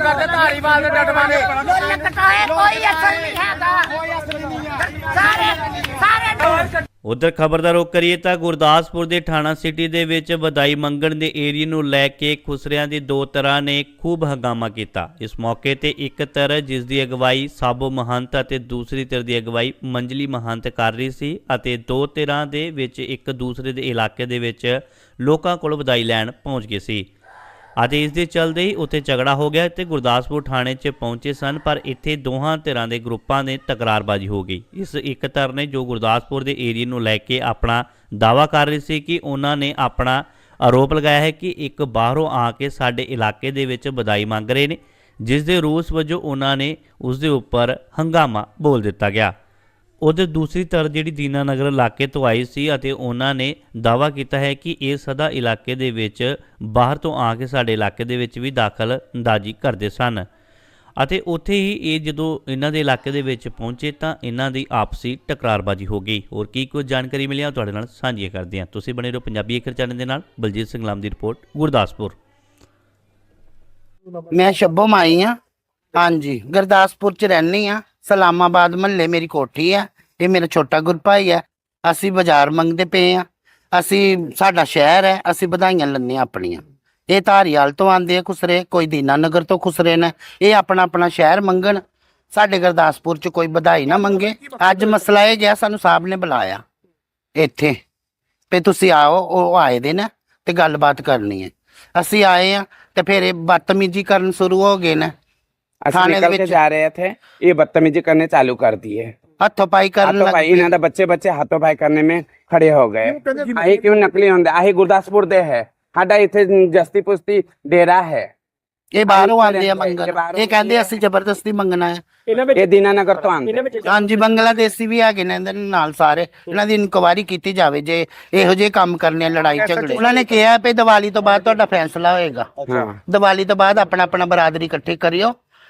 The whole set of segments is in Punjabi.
ਕਰਦੇ ਧਾਰੀਵਾਲ ਦੇ ਡਟਵਾਂ ਦੇ ਲਟਕਾਏ ਕੋਈ ਅਸਰ ਨਹੀਂ ਹੈਗਾ। ਸਾਰੇ ਸਾਰੇ ਉਧਰ ਖਬਰ ਦਾ ਰੁਖ ਕਰੀਏ ਤਾਂ ਗੁਰਦਾਸਪੁਰ ਦੇ ਥਾਣਾ ਸਿਟੀ ਦੇ ਵਿੱਚ ਵਧਾਈ ਮੰਗਣ ਦੇ ਏਰੀਏ ਨੂੰ ਲੈ ਕੇ ਖੁਸਰਿਆਂ ਦੀ ਦੋ ਤਰ੍ਹਾਂ ਨੇ ਖੂਬ ਹੰਗਾਮਾ ਕੀਤਾ। ਇਸ ਮੌਕੇ ਤੇ ਇੱਕ ਧਿਰ ਜਿਸ ਦੀ ਅਗਵਾਈ ਸਾਬੋ ਮਹੰਤ ਅਤੇ ਦੂਸਰੀ ਧਿਰ ਦੀ ਅਗਵਾਈ ਮੰਜਲੀ ਮਹੰਤ ਕਰ ਰਹੀ ਸੀ ਅਤੇ ਦੋ ਧਿਰਾਂ ਦੇ ਵਿੱਚ ਇੱਕ ਦੂਸਰੇ ਦੇ ਇਲਾਕੇ ਦੇ ਵਿੱਚ ਲੋਕਾਂ ਕੋਲ ਵਧਾਈ ਲੈਣ ਪਹੁੰਚ ਗਏ ਸੀ। ਅਤੇ ਇਸ ਦੇ ਚਲਦੇ ਹੀ ਉੱਥੇ ਝਗੜਾ ਹੋ ਗਿਆ ਤੇ ਗੁਰਦਾਸਪੁਰ ਥਾਣੇ 'ਚ ਪਹੁੰਚੇ ਸਨ, ਪਰ ਇੱਥੇ ਦੋਹਾਂ ਧਿਰਾਂ ਦੇ ਗਰੁੱਪਾਂ ਦੇ ਤਕਰਾਰਬਾਜ਼ੀ ਹੋ ਗਈ। ਇਸ ਇੱਕ ਧਿਰ ਨੇ ਜੋ ਗੁਰਦਾਸਪੁਰ ਦੇ ਏਰੀਏ ਨੂੰ ਲੈ ਕੇ ਆਪਣਾ ਦਾਵਾ ਕਰ ਰਹੀ ਸੀ ਕਿ ਉਹਨਾਂ ਨੇ ਆਪਣਾ ਆਰੋਪ ਲਗਾਇਆ ਹੈ ਕਿ ਇੱਕ ਬਾਹਰੋਂ ਆ ਕੇ ਸਾਡੇ ਇਲਾਕੇ ਦੇ ਵਿੱਚ ਵਧਾਈ ਮੰਗ ਰਹੇ ਨੇ, ਜਿਸ ਦੇ ਰੂਸ ਵਜੋਂ ਉਹਨਾਂ ਨੇ ਉਸ ਦੇ ਉੱਪਰ ਹੰਗਾਮਾ ਬੋਲ ਦਿੱਤਾ ਗਿਆ। ਉਧਰ ਦੂਸਰੀ ਧਿਰ ਜਿਹੜੀ ਦੀਨਾਨਗਰ ਇਲਾਕੇ ਤੋਂ ਆਈ ਸੀ ਅਤੇ ਉਹਨਾਂ ਨੇ ਦਾਵਾ ਕੀਤਾ ਹੈ ਕਿ ਇਹ ਸਦਾ ਇਲਾਕੇ ਦੇ ਵਿੱਚ ਬਾਹਰ ਤੋਂ ਆ ਕੇ ਸਾਡੇ ਇਲਾਕੇ ਦੇ ਵਿੱਚ ਵੀ ਦਾਖਲ ਅੰਦਾਜ਼ੀ ਕਰਦੇ ਸਨ। ਅਤੇ ਉੱਥੇ ਹੀ ਇਹ ਜਦੋਂ ਇਹਨਾਂ ਦੇ ਇਲਾਕੇ ਦੇ ਵਿੱਚ ਪਹੁੰਚੇ ਤਾਂ ਇਹਨਾਂ ਦੀ ਆਪਸੀ ਟਕਰਾਰਬਾਜ਼ੀ ਹੋ ਗਈ। ਹੋਰ ਕੀ ਕੁਝ ਜਾਣਕਾਰੀ ਮਿਲਿਆ ਆ ਤੁਹਾਡੇ ਨਾਲ ਸਾਂਝੀਆਂ ਕਰਦੇ ਹਾਂ। ਤੁਸੀਂ ਬਣੇ ਰਹੋ ਪੰਜਾਬੀ ਅਖਰ ਚੈਨਲ ਦੇ ਨਾਲ। ਬਲਜੀਤ ਸਿੰਘ ਲਾਮ ਦੀ ਰਿਪੋਰਟ, ਗੁਰਦਾਸਪੁਰ। ਮੈਂ ਸ਼ੱਬੋ ਮਾਈ ਆ ਹਾਂਜੀ, ਗੁਰਦਾਸਪੁਰ ਚ ਰਹਿਣੀ ਆ ਸਲਾਮਾਬਾਦ ਮਹੱਲੇ ਮੇਰੀ ਕੋਠੀ ਆ, ਇਹ ਮੇਰਾ ਛੋਟਾ ਗੁਰਪਾਈ ਆ। ਅਸੀਂ ਬਾਜ਼ਾਰ ਮੰਗਦੇ ਪਏ ਆ, ਅਸੀਂ, ਸਾਡਾ ਸ਼ਹਿਰ ਹੈ, ਅਸੀਂ ਵਧਾਈਆਂ ਲੈਂਦੇ ਹਾਂ ਆਪਣੀਆਂ। ਇਹ ਧਾਰੀਵਾਲ ਤੋਂ ਆਂਦੇ ਆ ਖੁਸਰੇ, ਕੋਈ ਦੀਨਾਨਗਰ ਤੋਂ ਖੁਸਰੇ ਨੇ, ਇਹ ਆਪਣਾ ਆਪਣਾ ਸ਼ਹਿਰ ਮੰਗਣ। ਸਾਡੇ ਗੁਰਦਾਸਪੁਰ ਚ ਕੋਈ ਵਧਾਈ ਨਾ ਮੰਗੇ। ਅੱਜ ਮਸਲਾ ਇਹ ਗਿਆ, ਸਾਨੂੰ ਸਾਹਿਬ ਨੇ ਬੁਲਾਇਆ ਇੱਥੇ ਤੇ ਤੁਸੀਂ ਆਓ, ਉਹ ਆਏ ਦੇ ਨਾ ਤੇ ਗੱਲਬਾਤ ਕਰਨੀ ਹੈ। ਅਸੀਂ ਆਏ ਆ ਤੇ ਫਿਰ ਇਹ ਬਦਤਮੀਜੀ ਕਰਨ ਸ਼ੁਰੂ ਹੋ ਗਏ ਨੇ। ਅਸੀਂ थाने निकल दे के विच- जा रहे थे ये बदतमीजी करने चालू कर दिए ਹੱਥੋਂ ਪਾਈ ਕਰਨ हाथों ਲੱਗ भाई ਪਏ इन्होंने बच्चे बच्चे हाथों भाई करने में खड़े हो गए आही क्यों नकली होंगे आही गुरदासपुर दे है ਸਾਡਾ ਇੱਥੇ ਜਸਤੀ ਪੁਸਤੀ ਡੇਰਾ ਹੈ ਇਹ ਬਾਹਰੋਂ ਆਏ ਆਉਂਦੇ ਆ ਇਹ ਮੰਗਣ ਬਾਹਰੋਂ ਇਹ ਕਹਿੰਦੇ ਅਸੀਂ ਜ਼ਬਰਦਸਤੀ ਮੰਗਣਾ ਹੈ ਇਹ ਦੀਨਾਨਗਰ ਤੋਂ ਆਉਂਦੇ ਹਾਂਜੀ ਬੰਗਲਾਦੇਸ਼ੀ ਵੀ ਹੈਗੇ ਨੇ ਇਹਨਾਂ ਦੇ ਨਾਲ ਸਾਰੇ ਇਹਨਾਂ ਦੀ ਇਨਕੁਆਇਰੀ ਕੀਤੀ ਜਾਵੇ ਜੇ ਇਹੋ ਜਿਹੇ ਕੰਮ ਕਰਨੇ ਆ ਲੜਾਈ ਝਗੜੇ ਉਹਨਾਂ ਨੇ ਕਿਹਾ ਵੀ ਦੀਵਾਲੀ ਤੋਂ ਬਾਅਦ ਤੁਹਾਡਾ ਫੈਸਲਾ ਹੋਏਗਾ ਹਾਂ ਦੀਵਾਲੀ ਤੋਂ ਬਾਅਦ ਆਪਣਾ ਆਪਣਾ ਬਰਾਦਰੀ ਇਕੱਠੀ ਕਰਿਓ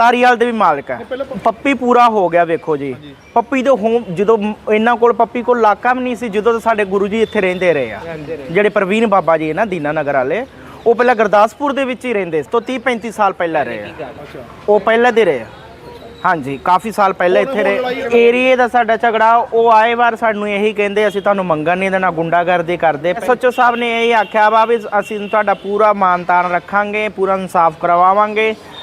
ਤਾਰੀਵਾਲ ਦੇ ਵੀ ਮਾਲਕ ਹੈ। ਪੱਪੀ ਪੂਰਾ ਹੋ ਗਿਆ ਵੇਖੋ ਜੀ। ਪੱਪੀ ਦੇ ਹੋਮ ਜਦੋਂ ਇਹਨਾਂ ਕੋਲ ਪੱਪੀ ਕੋਲ ਇਲਾਕਾ ਵੀ ਨਹੀਂ ਸੀ ਜਦੋਂ ਤੋਂ ਸਾਡੇ ਗੁਰੂ ਜੀ ਇੱਥੇ ਰਹਿੰਦੇ ਰਹੇ ਆ। ਜਿਹੜੇ ਪ੍ਰਵੀਨ ਬਾਬਾ ਜੀ ਨਾ ਦੀਨਾਨਗਰ ਵਾਲੇ ਉਹ ਪਹਿਲਾਂ ਗੁਰਦਾਸਪੁਰ ਦੇ ਵਿੱਚ ਹੀ ਰਹਿੰਦੇ ਸੀ ਤੋਂ 30 35 ਸਾਲ ਪਹਿਲਾਂ ਰਹੇ ਆ। ਉਹ ਪਹਿਲਾਂ ਦੇ ਰਹੇ ਆ। ਹਾਂਜੀ ਕਾਫੀ ਸਾਲ ਪਹਿਲਾਂ ਇੱਥੇ ਰਹੇ। ਏਰੀਏ ਦਾ ਸਾਡਾ ਝਗੜਾ ਉਹ ਆਏ ਵਾਰ ਸਾਨੂੰ ਇਹੀ ਕਹਿੰਦੇ ਅਸੀਂ ਤੁਹਾਨੂੰ ਮੰਗਣ ਨਹੀਂ ਦੇਣਾ ਗੁੰਡਾਗਰਦੀ ਕਰਦੇ। ਸੱਚੋ ਸਾਹਿਬ ਨੇ ਇਹ ਆਖਿਆ ਵਾ ਵੀ ਅਸੀਂ ਤੁਹਾਡਾ ਪੂਰਾ ਮਾਨਤਾਨ ਰੱਖਾਂਗੇ ਪੂਰਾ ਇਨਸਾਫ ਕਰਵਾਵਾਂਗੇ।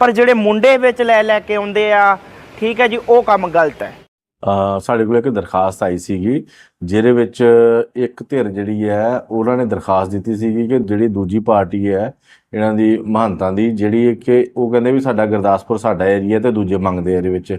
ਪਰ ਜਿਹੜੇ ਮੁੰਡੇ ਵਿੱਚ ਲੈ ਲੈ ਕੇ ਆਉਂਦੇ ਆ, ਠੀਕ ਹੈ ਜੀ, ਉਹ ਕੰਮ ਗਲਤ ਹੈ। ਸਾਡੇ ਕੋਲ ਇੱਕ ਦਰਖਾਸਤ ਆਈ ਸੀਗੀ, ਜਿਹਦੇ ਵਿੱਚ ਇੱਕ ਧਿਰ ਜਿਹੜੀ ਹੈ, ਉਹਨਾਂ ਨੇ ਦਰਖਾਸਤ ਦਿੱਤੀ ਸੀਗੀ ਕਿ ਜਿਹੜੀ ਦੂਜੀ ਪਾਰਟੀ ਹੈ, ਇਹਨਾਂ ਦੀ ਮਹੰਤਾਂ ਦੀ, ਜਿਹੜੀ ਕਿ ਉਹ ਕਹਿੰਦੇ ਵੀ ਸਾਡਾ ਗੁਰਦਾਸਪੁਰ ਸਾਡਾ ਏਰੀਆ ਤੇ ਦੂਜੇ ਮੰਗਦੇ ਆ ਇਹਦੇ ਵਿੱਚ।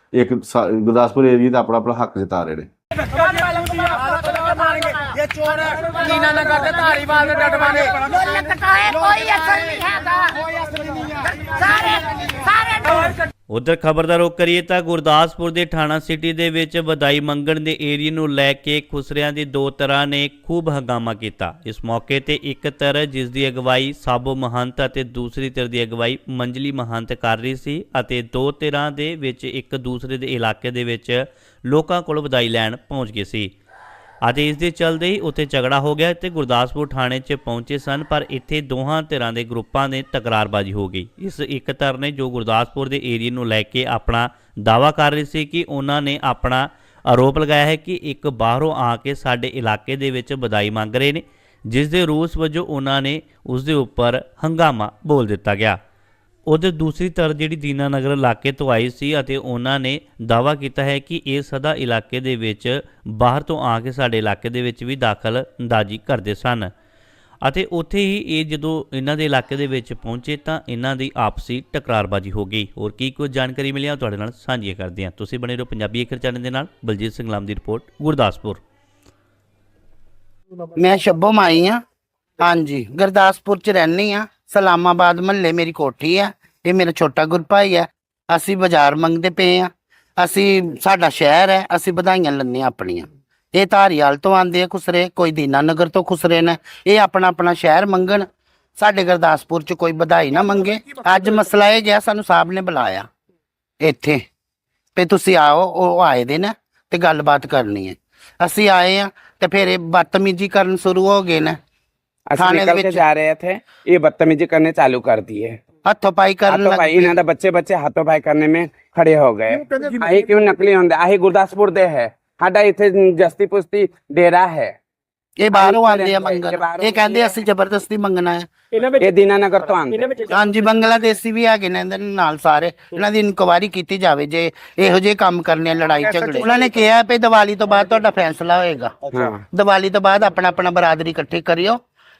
ਇੱਕ ਸਾ- ਗੁਰਦਾਸਪੁਰ ਏਰੀਆ ਦਾ ਆਪਣਾ ਆਪਣਾ ਹੱਕ ਜਤਾ ਰਹੇ ਨੇ ਇਹ ਚੋਰ ਕੋਈ ਅਸਰ ਨਹੀਂ ਹੈਗਾ ਸਾਰੇ ਸਾਰੇ ਉਧਰ ਖਬਰ ਦਾ ਰੁਖ ਕਰੀਏ ਤਾਂ ਗੁਰਦਾਸਪੁਰ ਦੇ ਥਾਣਾ ਸਿਟੀ ਦੇ ਵਿੱਚ ਵਧਾਈ ਮੰਗਣ ਦੇ ਏਰੀਏ ਨੂੰ ਲੈ ਕੇ ਖੁਸਰਿਆਂ ਦੀ ਦੋ ਤਰ੍ਹਾਂ ਨੇ ਖੂਬ ਹੰਗਾਮਾ ਕੀਤਾ। ਇਸ ਮੌਕੇ ਤੇ ਇੱਕ ਧਿਰ ਜਿਸ ਦੀ ਅਗਵਾਈ ਸਾਬੋ ਮਹੰਤ ਅਤੇ ਦੂਸਰੀ ਧਿਰ ਦੀ ਅਗਵਾਈ ਮੰਜਲੀ ਮਹੰਤ ਕਰ ਰਹੀ ਸੀ ਅਤੇ ਦੋ ਧਿਰਾਂ ਦੇ ਵਿੱਚ ਇੱਕ ਦੂਸਰੇ ਦੇ ਇਲਾਕੇ ਦੇ ਵਿੱਚ ਲੋਕਾਂ ਕੋਲ ਵਧਾਈ ਲੈਣ ਪਹੁੰਚ ਗਏ ਸੀ। ਅਤੇ ਇਸ ਦੇ ਚਲਦੇ ਹੀ ਉੱਥੇ ਝਗੜਾ ਹੋ ਗਿਆ ਤੇ ਗੁਰਦਾਸਪੁਰ ਥਾਣੇ 'ਚ ਪਹੁੰਚੇ ਸਨ, ਪਰ ਇੱਥੇ ਦੋਹਾਂ ਧਿਰਾਂ ਦੇ ਗਰੁੱਪਾਂ ਦੇ ਤਕਰਾਰਬਾਜ਼ੀ ਹੋ ਗਈ। ਇਸ ਇੱਕ ਧਿਰ ਨੇ ਜੋ ਗੁਰਦਾਸਪੁਰ ਦੇ ਏਰੀਏ ਨੂੰ ਲੈ ਕੇ ਆਪਣਾ ਦਾਵਾ ਕਰ ਰਹੀ ਸੀ ਕਿ ਉਹਨਾਂ ਨੇ ਆਪਣਾ ਆਰੋਪ ਲਗਾਇਆ ਹੈ ਕਿ ਇੱਕ ਬਾਹਰੋਂ ਆ ਕੇ ਸਾਡੇ ਇਲਾਕੇ ਦੇ ਵਿੱਚ ਵਧਾਈ ਮੰਗ ਰਹੇ ਨੇ, ਜਿਸ ਦੇ ਰੂਸ ਵਜੋਂ ਉਹਨਾਂ ਨੇ ਉਸ ਦੇ ਉੱਪਰ ਹੰਗਾਮਾ ਬੋਲ ਦਿੱਤਾ ਗਿਆ। ਉਹਦੇ ਦੂਸਰੀ ਤਰ੍ਹਾਂ ਜਿਹੜੀ ਦੀਨਾਨਗਰ ਇਲਾਕੇ ਤੋਂ ਆਈ ਸੀ ਅਤੇ ਉਹਨਾਂ ਨੇ ਦਾਵਾ ਕੀਤਾ ਹੈ ਕਿ ਇਹ ਸਦਾ ਇਲਾਕੇ ਦੇ ਵਿੱਚ ਬਾਹਰ ਤੋਂ ਆ ਕੇ ਸਾਡੇ ਇਲਾਕੇ ਦੇ ਵਿੱਚ ਵੀ ਦਾਖਲ ਅੰਦਾਜ਼ੀ ਕਰਦੇ ਸਨ। ਅਤੇ ਉੱਥੇ ਹੀ ਇਹ ਜਦੋਂ ਇਹਨਾਂ ਦੇ ਇਲਾਕੇ ਦੇ ਵਿੱਚ ਪਹੁੰਚੇ ਤਾਂ ਇਹਨਾਂ ਦੀ ਆਪਸੀ ਟਕਰਾਰਬਾਜ਼ੀ ਹੋ ਗਈ। ਹੋਰ ਕੀ ਕੁਝ ਜਾਣਕਾਰੀ ਮਿਲੀ ਆ ਤੁਹਾਡੇ ਨਾਲ ਸਾਂਝੀ ਕਰਦੇ ਹਾਂ। ਤੁਸੀਂ ਬਣੇ ਰਹੋ ਪੰਜਾਬੀ ਅਖਰ ਚੈਨਲ ਦੇ ਨਾਲ। ਬਲਜੀਤ ਸਿੰਘ ਲਾਮ ਦੀ ਰਿਪੋਰਟ, ਗੁਰਦਾਸਪੁਰ। ਮੈਂ ਸ਼ੱਭੋ ਮਾਈ ਆ ਹਾਂਜੀ, ਗੁਰਦਾਸਪੁਰ ਚ ਰਹਿਣੀ ਆ ਸਲਾਮਾਬਾਦ ਮਹੱਲੇ ਮੇਰੀ ਕੋਠੀ ਆ, ਇਹ ਮੇਰਾ ਛੋਟਾ ਗੁਰਪਾਈ ਆ। ਅਸੀਂ ਬਾਜ਼ਾਰ ਮੰਗਦੇ ਪਏ ਆ। ਅਸੀਂ, ਸਾਡਾ ਸ਼ਹਿਰ ਹੈ, ਅਸੀਂ ਵਧਾਈਆਂ ਲੈਂਦੇ ਹਾਂ ਆਪਣੀਆਂ। ਇਹ ਧਾਰੀਵਾਲ ਤੋਂ ਆਂਦੇ ਆ ਖੁਸਰੇ, ਕੋਈ ਦੀਨਾਨਗਰ ਤੋਂ ਖੁਸਰੇ ਨੇ। ਇਹ ਆਪਣਾ ਆਪਣਾ ਸ਼ਹਿਰ ਮੰਗਣ। ਸਾਡੇ ਗੁਰਦਾਸਪੁਰ ਚ ਕੋਈ ਵਧਾਈ ਨਾ ਮੰਗੇ। ਅੱਜ ਮਸਲਾ ਇਹ ਗਿਆ, ਸਾਨੂੰ ਸਾਹਿਬ ਨੇ ਬੁਲਾਇਆ ਇੱਥੇ ਤੇ ਤੁਸੀਂ ਆਓ, ਉਹ ਆਏ ਦੇ ਨੇ ਤੇ ਗੱਲਬਾਤ ਕਰਨੀ ਹੈ। ਅਸੀਂ ਆਏ ਆ ਤੇ ਫਿਰ ਇਹ ਬਦਤਮੀਜੀ ਕਰਨ ਸ਼ੁਰੂ ਹੋ ਗਏ ਨੇ। ਅਸੀਂ ਥਾਣੇ ਦੇ ਨਿਕਲ ਕੇ ਵਿੱਚ- ਜਾ ਰਹੇ थे ये बदतमीजी करने चालू कर दिए ਹੱਥੋਂ ਪਾਈ ਕਰਨ हाथों ਲੱਗ भाई ਪਏ इन्हों ਦੇ ਬੱਚੇ ਬੱਚੇ ਹੱਥੋਂ ਪਾਈ ਕਰਨੇ में ਖੜੇ ਹੋ ਗਏ ਆਹੀ ਕਿਉਂ ਨਕਲੀ ਹੁੰਦੇ ਆਹੀ ਗੁਰਦਾਸਪੁਰ ਦੇ ਹੈ ਸਾਡਾ ਇੱਥੇ ਜਸਤੀ ਪੁਸਤੀ ਡੇਰਾ ਹੈ ਇਹ ਬਾਹਰੋਂ ਆਹੀ ਆਉਂਦੇ ਆ ਇਹ ਮੰਗਣ ਬਾਹਰੋਂ ਇਹ ਕਹਿੰਦੇ ਅਸੀਂ ਜ਼ਬਰਦਸਤੀ ਮੰਗਣਾ ਹੈ ਇਹ ਦੀਨਾਨਗਰ ਤੋਂ ਆਉਂਦੇ ਹਾਂਜੀ ਬੰਗਲਾਦੇਸ਼ੀ ਵੀ ਹੈਗੇ ਨੇ ਇਹਨਾਂ ਦੇ ਨਾਲ ਸਾਰੇ ਇਹਨਾਂ ਦੀ ਇਨਕੁਆਇਰੀ ਕੀਤੀ ਜਾਵੇ ਜੇ ਇਹੋ ਜਿਹੇ ਕੰਮ ਕਰਨੇ ਆ, ਲੜਾਈ ਝਗੜੇ ਉਹਨਾਂ ਨੇ ਕਿਹਾ ਵੀ ਦੀਵਾਲੀ ਤੋਂ ਬਾਅਦ ਤੁਹਾਡਾ ਫੈਸਲਾ ਹੋਏਗਾ ਹਾਂ ਦੀਵਾਲੀ ਤੋਂ ਬਾਅਦ ਆਪਣਾ ਆਪਣਾ ਬਰਾਦਰੀ ਇਕੱਠੀ ਕਰਿਓ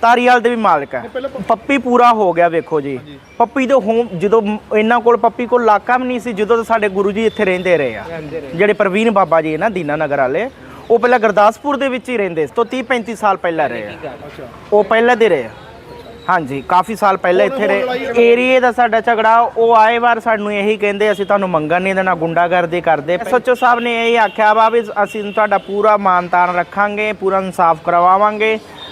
ਤਾਰੀਵਾਲ ਦੇ ਵੀ ਮਾਲਕ ਹੈ। ਪੱਪੀ ਪੂਰਾ ਹੋ ਗਿਆ ਵੇਖੋ ਜੀ। ਪੱਪੀ ਦੇ ਹੋਮ ਜਦੋਂ ਇਹਨਾਂ ਕੋਲ ਪੱਪੀ ਕੋਲ ਇਲਾਕਾ ਵੀ ਨਹੀਂ ਸੀ ਜਦੋਂ ਸਾਡੇ ਗੁਰੂ ਜੀ ਇੱਥੇ ਰਹਿੰਦੇ ਰਹੇ ਆ। ਜਿਹੜੇ ਪ੍ਰਵੀਨ ਬਾਬਾ ਜੀ ਨਾ ਦੀਨਾਨਗਰ ਵਾਲੇ ਉਹ ਪਹਿਲਾਂ ਗੁਰਦਾਸਪੁਰ ਦੇ ਵਿੱਚ ਹੀ ਰਹਿੰਦੇ ਸੀ ਤੋਂ 30 35 ਸਾਲ ਪਹਿਲਾਂ ਰਹੇ ਆ। ਉਹ ਪਹਿਲਾਂ ਦੇ ਰਹੇ ਆ। ਹਾਂਜੀ ਕਾਫੀ ਸਾਲ ਪਹਿਲਾਂ ਇੱਥੇ ਰਹੇ। ਏਰੀਏ ਦਾ ਸਾਡਾ ਝਗੜਾ ਉਹ ਆਏ ਵਾਰ ਸਾਨੂੰ ਇਹੀ ਕਹਿੰਦੇ ਅਸੀਂ ਤੁਹਾਨੂੰ ਮੰਗਣ ਨਹੀਂ ਦੇਣਾ ਗੁੰਡਾਗਰਦੀ ਕਰਦੇ। ਸੱਚੋ ਸਾਹਿਬ ਨੇ ਇਹ ਆਖਿਆ ਵਾ ਵੀ ਅਸੀਂ ਤੁਹਾਡਾ ਪੂਰਾ ਮਾਨਤਾਨ ਰੱਖਾਂਗੇ ਪੂਰਾ ਇਨਸਾਫ ਕਰਵਾਵਾਂਗੇ।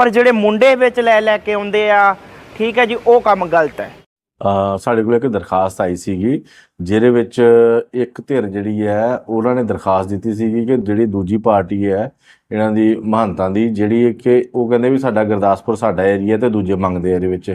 ਪਰ ਜਿਹੜੇ ਮੁੰਡੇ ਵਿੱਚ ਲੈ ਲੈ ਕੇ ਆਉਂਦੇ ਆ, ਠੀਕ ਹੈ ਜੀ, ਉਹ ਕੰਮ ਗਲਤ ਹੈ। ਸਾਡੇ ਕੋਲ ਇੱਕ ਦਰਖਾਸਤ ਆਈ ਸੀਗੀ, ਜਿਹਦੇ ਵਿੱਚ ਇੱਕ ਧਿਰ ਜਿਹੜੀ ਹੈ, ਉਹਨਾਂ ਨੇ ਦਰਖਾਸਤ ਦਿੱਤੀ ਸੀਗੀ ਕਿ ਜਿਹੜੀ ਦੂਜੀ ਪਾਰਟੀ ਹੈ, ਇਹਨਾਂ ਦੀ ਮਹੰਤਾਂ ਦੀ, ਜਿਹੜੀ ਕਿ ਉਹ ਕਹਿੰਦੇ ਵੀ ਸਾਡਾ ਗੁਰਦਾਸਪੁਰ ਸਾਡਾ ਏਰੀਆ ਤੇ ਦੂਜੇ ਮੰਗਦੇ ਆ ਇਹਦੇ ਵਿੱਚ।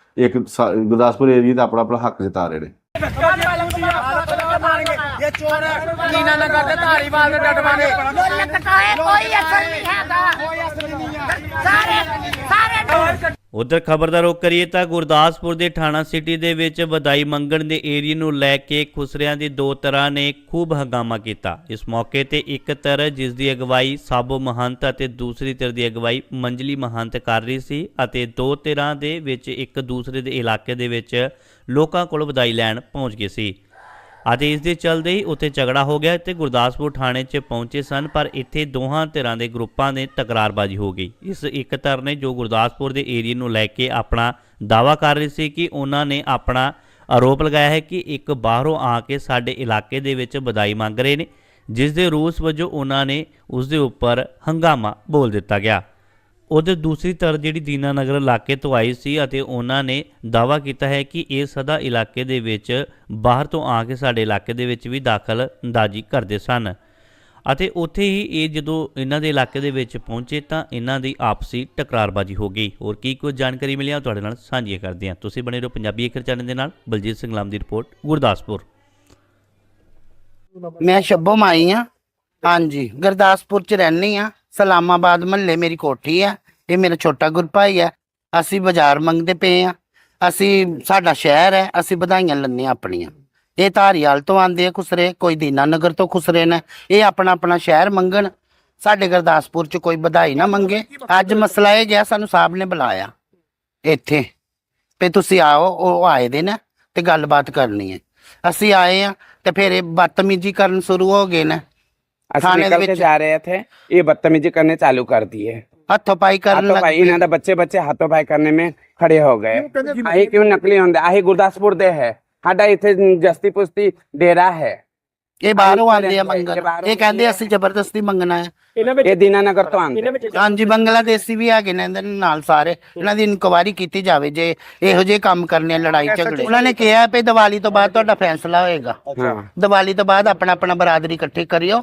ਇੱਕ ਗੁਰਦਾਸਪੁਰ ਏਰੀਆ ਦਾ ਆਪਣਾ ਆਪਣਾ ਹੱਕ ਜਤਾ ਰਹੇ ਨੇ। ਇਹ ਚੋਰ ਹੈ ਕੀਨਾ ਨਾ ਕਰਦੇ ਧਾਰੀਵਾਲ ਦੇ ਡਟਵਾਂਗੇ ਲਟਕਾਏ ਕੋਈ ਅਸਰ ਨਹੀਂ ਹੈਗਾ। ਸਾਰੇ ਸਾਰੇ ਉਧਰ ਖਬਰ ਦਾ ਰੁਖ ਕਰੀਏ ਤਾਂ ਗੁਰਦਾਸਪੁਰ ਦੇ ਥਾਣਾ ਸਿਟੀ ਦੇ ਵਿੱਚ ਵਧਾਈ ਮੰਗਣ ਦੇ ਏਰੀਏ ਨੂੰ ਲੈ ਕੇ ਖੁਸਰਿਆਂ ਦੀ ਦੋ ਤਰ੍ਹਾਂ ਨੇ ਖੂਬ ਹੰਗਾਮਾ ਕੀਤਾ। ਇਸ ਮੌਕੇ ਤੇ ਇੱਕ ਧਿਰ ਜਿਸ ਦੀ ਅਗਵਾਈ ਸਾਬੋ ਮਹੰਤ ਅਤੇ ਦੂਸਰੀ ਧਿਰ ਦੀ ਅਗਵਾਈ ਮੰਜਲੀ ਮਹੰਤ ਕਰ ਰਹੀ ਸੀ ਅਤੇ ਦੋ ਧਿਰਾਂ ਦੇ ਵਿੱਚ ਇੱਕ ਦੂਸਰੇ ਦੇ ਇਲਾਕੇ ਦੇ ਵਿੱਚ ਲੋਕਾਂ ਕੋਲ ਵਧਾਈ ਲੈਣ ਪਹੁੰਚ ਗਏ ਸੀ। ਅਤੇ ਇਸ ਦੇ ਚਲਦੇ ਹੀ ਉੱਥੇ ਝਗੜਾ ਹੋ ਗਿਆ ਤੇ ਗੁਰਦਾਸਪੁਰ ਥਾਣੇ 'ਚ ਪਹੁੰਚੇ ਸਨ, ਪਰ ਇੱਥੇ ਦੋਹਾਂ ਧਿਰਾਂ ਦੇ ਗਰੁੱਪਾਂ ਦੇ ਤਕਰਾਰਬਾਜ਼ੀ ਹੋ ਗਈ। ਇਸ ਇੱਕ ਧਿਰ ਨੇ ਜੋ ਗੁਰਦਾਸਪੁਰ ਦੇ ਏਰੀਆ ਨੂੰ ਲੈ ਕੇ ਆਪਣਾ ਦਾਵਾ ਕਰ ਰਹੀ ਸੀ ਕਿ ਉਹਨਾਂ ਨੇ ਆਪਣਾ ਆਰੋਪ ਲਗਾਇਆ ਹੈ ਕਿ ਇੱਕ ਬਾਹਰੋਂ ਆ ਕੇ ਸਾਡੇ ਇਲਾਕੇ ਦੇ ਵਿੱਚ ਵਧਾਈ ਮੰਗ ਰਹੇ ਨੇ, ਜਿਸ ਦੇ ਰੂਸ ਵਜੋਂ ਉਹਨਾਂ ਨੇ ਉਸ ਦੇ ਉੱਪਰ ਹੰਗਾਮਾ ਬੋਲ ਦਿੱਤਾ ਗਿਆ। ਉਧਰ ਦੂਸਰੀ ਧਿਰ ਜਿਹੜੀ ਦੀਨਾਨਗਰ ਇਲਾਕੇ ਤੋਂ ਆਈ ਸੀ ਅਤੇ ਉਹਨਾਂ ਨੇ ਦਾਵਾ ਕੀਤਾ ਹੈ ਕਿ ਇਹ ਸਦਾ ਇਲਾਕੇ ਦੇ ਵਿੱਚ ਬਾਹਰ ਤੋਂ ਆ ਕੇ ਸਾਡੇ ਇਲਾਕੇ ਦੇ ਵਿੱਚ ਵੀ ਦਾਖਲ ਅੰਦਾਜ਼ੀ ਕਰਦੇ ਸਨ। ਅਤੇ ਉੱਥੇ ਹੀ ਇਹ ਜਦੋਂ ਇਹਨਾਂ ਦੇ ਇਲਾਕੇ ਦੇ ਵਿੱਚ ਪਹੁੰਚੇ ਤਾਂ ਇਹਨਾਂ ਦੀ ਆਪਸੀ ਟਕਰਾਰਬਾਜ਼ੀ ਹੋ ਗਈ। ਹੋਰ ਕੀ ਕੁਝ ਜਾਣਕਾਰੀ ਮਿਲੀ ਆ ਤੁਹਾਡੇ ਨਾਲ ਸਾਂਝੀਆਂ ਕਰਦੇ ਹਾਂ। ਤੁਸੀਂ ਬਣੇ ਰਹੋ ਪੰਜਾਬੀ ਅਖਰ ਚੈਨਲ ਦੇ ਨਾਲ। ਬਲਜੀਤ ਸਿੰਘ ਲਾਮ ਦੀ ਰਿਪੋਰਟ, ਗੁਰਦਾਸਪੁਰ। ਮੈਂ ਸ਼ੱਭੋ ਮਾਈ ਆ ਹਾਂਜੀ, ਗੁਰਦਾਸਪੁਰ ਚ ਰਹਿਣੀ ਆ ਸਲਾਮਾਬਾਦ ਮਹੱਲੇ ਮੇਰੀ ਕੋਠੀ ਆ, ਇਹ ਮੇਰਾ ਛੋਟਾ ਗੁਰਭਾਈ ਆ। ਅਸੀਂ ਬਾਜ਼ਾਰ ਮੰਗਦੇ ਪਏ ਆ, ਅਸੀਂ, ਸਾਡਾ ਸ਼ਹਿਰ ਹੈ, ਅਸੀਂ ਵਧਾਈਆਂ ਲੰਨੇ ਆਪਣੀਆਂ। ਇਹ ਧਾਰੀਵਾਲ ਤੋਂ ਆਂਦੇ ਆ ਖੁਸਰੇ, ਕੋਈ ਦੀਨਾਨਗਰ ਤੋਂ ਖੁਸਰੇ ਨੇ, ਇਹ ਆਪਣਾ ਆਪਣਾ ਸ਼ਹਿਰ ਮੰਗਣ। ਸਾਡੇ ਗੁਰਦਾਸਪੁਰ ਚ ਕੋਈ ਵਧਾਈ ਨਾ ਮੰਗੇ। ਅੱਜ ਮਸਲਾ ਇਹ ਗਿਆ, ਸਾਨੂੰ ਸਾਹਿਬ ਨੇ ਬੁਲਾਇਆ ਇੱਥੇ ਤੇ ਤੁਸੀਂ ਆਓ, ਉਹ ਆਏ ਦੇ ਨੇ ਤੇ ਗੱਲਬਾਤ ਕਰਨੀ ਹੈ। ਅਸੀਂ ਆਏ ਆ ਤੇ ਫਿਰ ਇਹ ਬਦਤਮੀਜੀ ਕਰਨ ਸ਼ੁਰੂ ਹੋ ਗਏ ਨੇ। ਅਸੀਂ थाने निकल के ਵਿੱਚ- जा रहे थे ये बदतमीजी करने चालू कर दिए ਹੱਥੋਂ ਪਾਈ ਕਰਨ हाथों ਲੱਗ भाई इन्होंने बच्चे बच्चे हाथों भाई करने में खड़े हो गए अही क्यों नकली होंगे अही गुरदासपुर दे है ਸਾਡਾ ਇੱਥੇ ਜਸਤੀ ਪੁਸਤੀ ਡੇਰਾ ਹੈ ਇਹ ਬਾਹਰੋਂ ਆਈ ਆਉਂਦੇ ਆ ਇਹ ਮੰਗਣ ਬਾਹਰੋਂ ਇਹ ਕਹਿੰਦੇ ਅਸੀਂ ਜ਼ਬਰਦਸਤੀ ਮੰਗਣਾ ਹੈ ਇਹ ਦੀਨਾਨਗਰ ਤੋਂ ਆਉਂਦੇ ਹਾਂਜੀ ਬੰਗਲਾਦੇਸ਼ੀ ਵੀ ਹੈਗੇ ਨੇ ਇਹਦੇ ਨਾਲ ਸਾਰੇ ਇਹਨਾਂ ਦੀ ਇਨਕੁਆਇਰੀ ਕੀਤੀ ਜਾਵੇ ਜੇ ਇਹੋ ਜਿਹੇ ਕੰਮ ਕਰਨੇ ਆ ਲੜਾਈ ਝਗੜੇ ਉਹਨਾਂ ਨੇ ਕਿਹਾ ਵੀ ਦੀਵਾਲੀ ਤੋਂ ਬਾਅਦ ਤੁਹਾਡਾ ਫੈਸਲਾ ਹੋਏਗਾ ਹਾਂ ਦੀਵਾਲੀ ਤੋਂ ਬਾਅਦ ਆਪਣਾ ਆਪਣਾ ਬਰਾਦਰੀ ਇਕੱਠੀ ਕਰਿਓ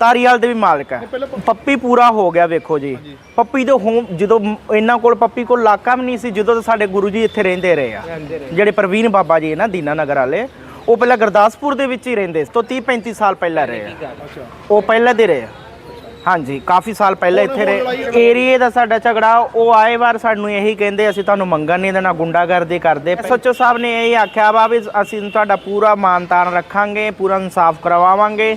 ਤਾਰੀਵਾਲ ਦੇ ਵੀ ਮਾਲਕ ਹੈ। ਪੱਪੀ ਪੂਰਾ ਹੋ ਗਿਆ ਵੇਖੋ ਜੀ। ਪੱਪੀ ਦੇ ਹੋਮ ਜਦੋਂ ਇਹਨਾਂ ਕੋਲ ਪੱਪੀ ਕੋਲ ਇਲਾਕਾ ਵੀ ਨਹੀਂ ਸੀ ਜਦੋਂ ਤੋਂ ਸਾਡੇ ਗੁਰੂ ਜੀ ਇੱਥੇ ਰਹਿੰਦੇ ਰਹੇ ਆ। ਜਿਹੜੇ ਪ੍ਰਵੀਨ ਬਾਬਾ ਜੀ ਹੈ ਨਾ ਦੀਨਾਨਗਰ ਵਾਲੇ ਉਹ ਪਹਿਲਾਂ ਗੁਰਦਾਸਪੁਰ ਦੇ ਵਿੱਚ ਹੀ ਰਹਿੰਦੇ ਸੀ ਤੋਂ 30 35 ਸਾਲ ਪਹਿਲਾਂ ਰਹੇ ਆ। ਉਹ ਪਹਿਲਾਂ ਦੇ ਰਹੇ ਆ। ਹਾਂਜੀ ਕਾਫੀ ਸਾਲ ਪਹਿਲਾਂ ਇੱਥੇ ਰਹੇ। ਏਰੀਏ ਦਾ ਸਾਡਾ ਝਗੜਾ ਉਹ ਆਏ ਵਾਰ ਸਾਨੂੰ ਇਹੀ ਕਹਿੰਦੇ ਅਸੀਂ ਤੁਹਾਨੂੰ ਮੰਗਣ ਨਹੀਂ ਦੇਣਾ ਗੁੰਡਾਗਰਦੀ ਕਰਦੇ। ਸੱਚੋ ਸਾਹਿਬ ਨੇ ਇਹ ਆਖਿਆ ਵਾ ਵੀ ਅਸੀਂ ਤੁਹਾਡਾ ਪੂਰਾ ਮਾਨਤਾਨ ਰੱਖਾਂਗੇ ਪੂਰਾ ਇਨਸਾਫ ਕਰਵਾਵਾਂਗੇ।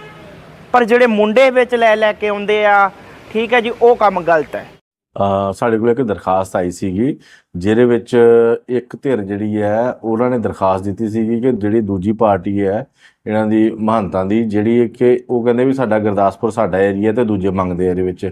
ਪਰ ਜਿਹੜੇ ਮੁੰਡੇ ਵਿੱਚ ਲੈ ਲੈ ਕੇ ਆਉਂਦੇ ਆ, ਠੀਕ ਹੈ ਜੀ, ਉਹ ਕੰਮ ਗਲਤ ਹੈ। ਸਾਡੇ ਕੋਲ ਇੱਕ ਦਰਖਾਸਤ ਆਈ ਸੀਗੀ, ਜਿਹਦੇ ਵਿੱਚ ਇੱਕ ਧਿਰ ਜਿਹੜੀ ਹੈ, ਉਹਨਾਂ ਨੇ ਦਰਖਾਸਤ ਦਿੱਤੀ ਸੀਗੀ ਕਿ ਜਿਹੜੀ ਦੂਜੀ ਪਾਰਟੀ ਹੈ, ਇਹਨਾਂ ਦੀ ਮਹੰਤਾਂ ਦੀ, ਜਿਹੜੀ ਕਿ ਉਹ ਕਹਿੰਦੇ ਵੀ ਸਾਡਾ ਗੁਰਦਾਸਪੁਰ ਸਾਡਾ ਏਰੀਆ ਤੇ ਦੂਜੇ ਮੰਗਦੇ ਆ ਇਹਦੇ ਵਿੱਚ।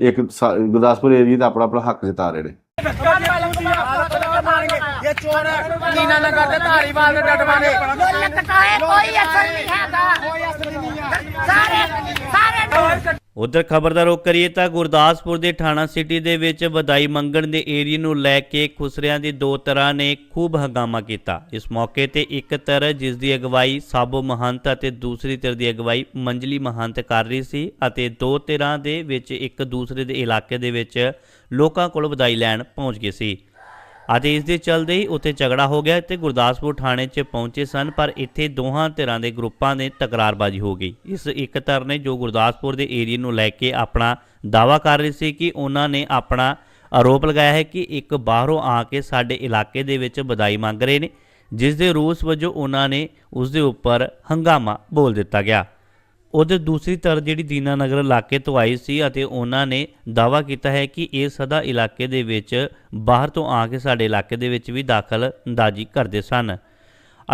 ਇੱਕ ਸਾ- ਗੁਰਦਾਸਪੁਰ ਏਰੀਆ ਦਾ ਆਪਣਾ ਆਪਣਾ ਹੱਕ ਜਤਾ ਰਹੇ ਨੇ। ਇਹ ਚੋਰ ਹੈ ਨੀਨਾ ਨਗਰ ਦੇ ਧਾਰੀਵਾਲ ਦੇ ਡਟਵਾਲੇ ਲਟਕਾਏ ਕੋਈ ਅਸਰ ਨਹੀਂ ਹੈਗਾ। ਸਾਰੇ ਸਾਰੇ ਉਧਰ ਖਬਰ ਦਾ ਰੁਖ ਕਰੀਏ ਤਾਂ ਗੁਰਦਾਸਪੁਰ ਦੇ ਥਾਣਾ ਸਿਟੀ ਦੇ ਵਿੱਚ ਵਧਾਈ ਮੰਗਣ ਦੇ ਏਰੀਏ ਨੂੰ ਲੈ ਕੇ ਖੁਸਰਿਆਂ ਦੀ ਦੋ ਤਰ੍ਹਾਂ ਨੇ ਖੂਬ ਹੰਗਾਮਾ ਕੀਤਾ। ਇਸ ਮੌਕੇ ਤੇ ਇੱਕ ਧਿਰ ਜਿਸ ਦੀ ਅਗਵਾਈ ਸਾਬੋ ਮਹੰਤ ਅਤੇ ਦੂਸਰੀ ਧਿਰ ਦੀ ਅਗਵਾਈ ਮੰਜਲੀ ਮਹੰਤ ਕਰ ਰਹੀ ਸੀ ਅਤੇ ਦੋ ਧਿਰਾਂ ਦੇ ਵਿੱਚ ਇੱਕ ਦੂਸਰੇ ਦੇ ਇਲਾਕੇ ਦੇ ਵਿੱਚ ਲੋਕਾਂ ਕੋਲ ਵਧਾਈ ਲੈਣ ਪਹੁੰਚ ਗਏ ਸੀ। ਅਤੇ ਇਸ ਦੇ ਚਲਦੇ ਹੀ ਉੱਥੇ ਝਗੜਾ ਹੋ ਗਿਆ ਤੇ ਗੁਰਦਾਸਪੁਰ ਥਾਣੇ 'ਚ ਪਹੁੰਚੇ ਸਨ, ਪਰ ਇੱਥੇ ਦੋਹਾਂ ਧਿਰਾਂ ਦੇ ਗਰੁੱਪਾਂ ਦੇ ਤਕਰਾਰਬਾਜ਼ੀ ਹੋ ਗਈ। ਇਸ ਇੱਕ ਧਿਰ ਨੇ ਜੋ ਗੁਰਦਾਸਪੁਰ ਦੇ ਏਰੀਏ ਨੂੰ ਲੈ ਕੇ ਆਪਣਾ ਦਾਵਾ ਕਰ ਰਹੀ ਸੀ ਕਿ ਉਹਨਾਂ ਨੇ ਆਪਣਾ ਆਰੋਪ ਲਗਾਇਆ ਹੈ ਕਿ ਇੱਕ ਬਾਹਰੋਂ ਆ ਕੇ ਸਾਡੇ ਇਲਾਕੇ ਦੇ ਵਿੱਚ ਵਧਾਈ ਮੰਗ ਰਹੇ ਨੇ, ਜਿਸ ਦੇ ਰੋਸ ਵਜੋਂ ਉਹਨਾਂ ਨੇ ਉਸ ਦੇ ਉੱਪਰ ਹੰਗਾਮਾ ਬੋਲ ਦਿੱਤਾ ਗਿਆ। ਉਹਦੇ ਦੂਸਰੀ ਧਿਰ ਜਿਹੜੀ ਦੀਨਾਨਗਰ ਇਲਾਕੇ ਤੋਂ ਆਈ ਸੀ ਅਤੇ ਉਹਨਾਂ ਨੇ ਦਾਵਾ ਕੀਤਾ ਹੈ ਕਿ ਇਹ ਸਦਾ ਇਲਾਕੇ ਦੇ ਵਿੱਚ ਬਾਹਰ ਤੋਂ ਆ ਕੇ ਸਾਡੇ ਇਲਾਕੇ ਦੇ ਵਿੱਚ ਵੀ ਦਾਖਲ ਅੰਦਾਜ਼ੀ ਕਰਦੇ ਸਨ।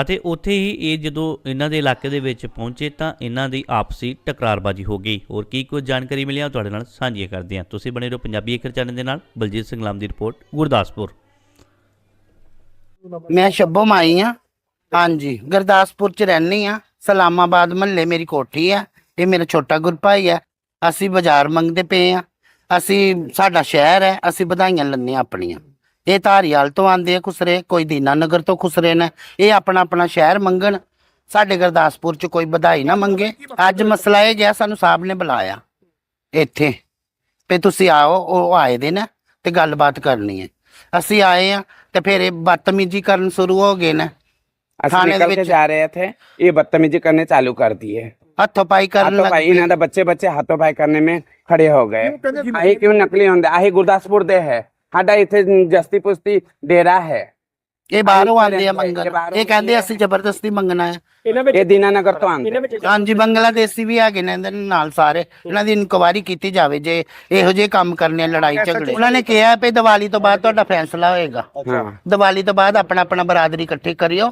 ਅਤੇ ਉੱਥੇ ਹੀ ਇਹ ਜਦੋਂ ਇਹਨਾਂ ਦੇ ਇਲਾਕੇ ਦੇ ਵਿੱਚ ਪਹੁੰਚੇ ਤਾਂ ਇਹਨਾਂ ਦੀ ਆਪਸੀ ਟਕਰਾਰਬਾਜ਼ੀ ਹੋ ਗਈ। ਹੋਰ ਕੀ ਕੁਝ ਜਾਣਕਾਰੀ ਮਿਲਿਆ ਤੁਹਾਡੇ ਨਾਲ ਸਾਂਝੀਆਂ ਕਰਦੇ ਹਾਂ। ਤੁਸੀਂ ਬਣੇ ਰਹੋ ਪੰਜਾਬੀ ਅਖਰ ਚੈਨਲ ਦੇ ਨਾਲ। ਬਲਜੀਤ ਸਿੰਘ ਲਾਮ ਦੀ ਰਿਪੋਰਟ, ਗੁਰਦਾਸਪੁਰ। ਮੈਂ ਸ਼ੱਭੋ ਮਾਈ ਆ ਹਾਂਜੀ, ਗੁਰਦਾਸਪੁਰ ਚ ਰਹਿਣੀ ਆ ਸਲਾਮਾਬਾਦ ਮਹੱਲੇ ਮੇਰੀ ਕੋਠੀ ਆ, ਇਹ ਮੇਰਾ ਛੋਟਾ ਗੁਰਭਾਈ ਆ। ਅਸੀਂ ਬਾਜ਼ਾਰ ਮੰਗਦੇ ਪਏ ਆ। ਅਸੀਂ, ਸਾਡਾ ਸ਼ਹਿਰ ਹੈ, ਅਸੀਂ ਵਧਾਈਆਂ ਲੈਂਦੇ ਹਾਂ ਆਪਣੀਆਂ। ਇਹ ਧਾਰੀਵਾਲ ਤੋਂ ਆਂਦੇ ਆ ਖੁਸਰੇ, ਕੋਈ ਦੀਨਾਨਗਰ ਤੋਂ ਖੁਸਰੇ ਨੇ। ਇਹ ਆਪਣਾ ਆਪਣਾ ਸ਼ਹਿਰ ਮੰਗਣ। ਸਾਡੇ ਗੁਰਦਾਸਪੁਰ ਚ ਕੋਈ ਵਧਾਈ ਨਾ ਮੰਗੇ। ਅੱਜ ਮਸਲਾ ਇਹ ਗਿਆ, ਸਾਨੂੰ ਸਾਹਿਬ ਨੇ ਬੁਲਾਇਆ ਇੱਥੇ ਤੇ ਤੁਸੀਂ ਆਓ, ਉਹ ਆਏ ਦੇ ਨਾ ਤੇ ਗੱਲਬਾਤ ਕਰਨੀ ਹੈ। ਅਸੀਂ ਆਏ ਆ ਤੇ ਫਿਰ ਇਹ ਬਦਤਮੀਜੀ ਕਰਨ ਸ਼ੁਰੂ ਹੋ ਗਏ ਨੇ। ਅਸੀਂ थाने निकल ਦੇ के ਵਿੱਚ- जा रहे थे ये बदतमीजी करने चालू कर दिए ਹੱਥੋਂ ਪਾਈ ਕਰਨ हाथों ਲੱਗ पाई इन्हों ने बच्चे बच्चे हाथों पाई करने में खड़े हो गए आही क्यों नकली होंगे आही गुरदासपुर दे है ਸਾਡਾ ਇੱਥੇ ਜਸਤੀ ਪੁਸਤੀ ਡੇਰਾ ਹੈ ਇਹ ਬਾਹਰੋਂ ਆਈ ਆਉਂਦੇ ਆ ਇਹ ਮੰਗਣ ਬਾਹਰੋਂ ਇਹ ਕਹਿੰਦੇ ਆਉਂਦੇ ਅਸੀਂ ਜ਼ਬਰਦਸਤੀ ਮੰਗਣਾ ਹੈ ਇਹ ਦੀਨਾਨਗਰ ਤੋਂ ਆਉਂਦੇ ਹਾਂਜੀ ਬੰਗਲਾਦੇਸ਼ੀ ਵੀ ਹੈਗੇ ਨੇ ਇਹਦੇ ਨਾਲ ਸਾਰੇ ਇਹਨਾਂ ਦੀ ਇਨਕੁਆਇਰੀ ਕੀਤੀ ਜਾਵੇ ਜੇ ਇਹੋ ਜਿਹੇ ਕੰਮ ਕਰਨੇ ਆ, ਲੜਾਈ ਝਗੜੇ ਉਹਨਾਂ ਨੇ ਕਿਹਾ ਵੀ ਦੀਵਾਲੀ ਤੋਂ ਬਾਅਦ ਤੁਹਾਡਾ ਫੈਸਲਾ ਹੋਏਗਾ ਹਾਂ ਦੀਵਾਲੀ ਤੋਂ ਬਾਅਦ ਆਪਣਾ ਆਪਣਾ ਬਰਾਦਰੀ ਇਕੱਠੀ ਕਰਿਓ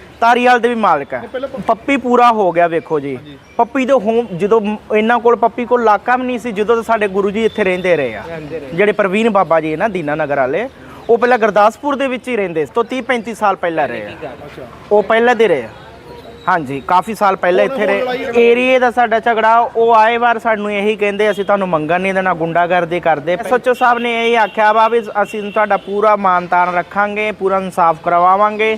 ਤਾਰੀਵਾਲ ਦੇ ਵੀ ਮਾਲਕ ਹੈ। ਪੱਪੀ ਪੂਰਾ ਹੋ ਗਿਆ ਵੇਖੋ ਜੀ। ਪੱਪੀ ਦੇ ਹੋਮ ਜਦੋਂ ਇਹਨਾਂ ਕੋਲ ਪੱਪੀ ਕੋਲ ਇਲਾਕਾ ਵੀ ਨਹੀਂ ਸੀ ਜਦੋਂ ਤੋਂ ਸਾਡੇ ਗੁਰੂ ਜੀ ਇੱਥੇ ਰਹਿੰਦੇ ਰਹੇ ਆ। ਜਿਹੜੇ ਪ੍ਰਵੀਨ ਬਾਬਾ ਜੀ ਨਾ ਦੀਨਾਨਗਰ ਵਾਲੇ ਉਹ ਪਹਿਲਾਂ ਗੁਰਦਾਸਪੁਰ ਦੇ ਵਿੱਚ ਹੀ ਰਹਿੰਦੇ ਸੀ ਤੋਂ 30 35 ਸਾਲ ਪਹਿਲਾਂ ਰਹੇ ਆ। ਉਹ ਪਹਿਲਾਂ ਦੇ ਰਹੇ ਆ। ਹਾਂਜੀ ਕਾਫੀ ਸਾਲ ਪਹਿਲਾਂ ਇੱਥੇ ਰਹੇ। ਏਰੀਏ ਦਾ ਸਾਡਾ ਝਗੜਾ ਉਹ ਆਏ ਵਾਰ ਸਾਨੂੰ ਇਹੀ ਕਹਿੰਦੇ ਅਸੀਂ ਤੁਹਾਨੂੰ ਮੰਗਣ ਨਹੀਂ ਦੇਣਾ ਗੁੰਡਾਗਰਦੀ ਕਰਦੇ। ਸੱਚੋ ਸਾਹਿਬ ਨੇ ਇਹ ਆਖਿਆ ਵਾ ਵੀ ਅਸੀਂ ਤੁਹਾਡਾ ਪੂਰਾ ਮਾਨਤਾਨ ਰੱਖਾਂਗੇ ਪੂਰਾ ਇਨਸਾਫ ਕਰਵਾਵਾਂਗੇ।